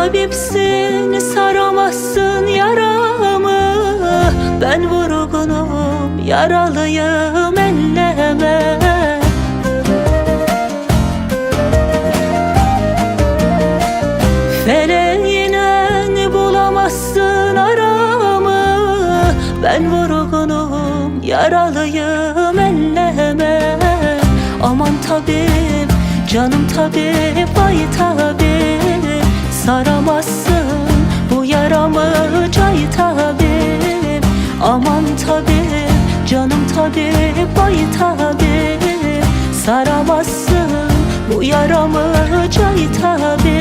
tabipsin saramazsın yaramı. Ben vurgunum yaralıyım elleme. Feleğinen bulamazsın aramı. Ben vurgunum yaralıyım elleme. Aman tabip canım tabip ay tabip yaramı cay tabip Aman tabip, canım tabip, bay tabip Saramazsın bu yaramı cay tabip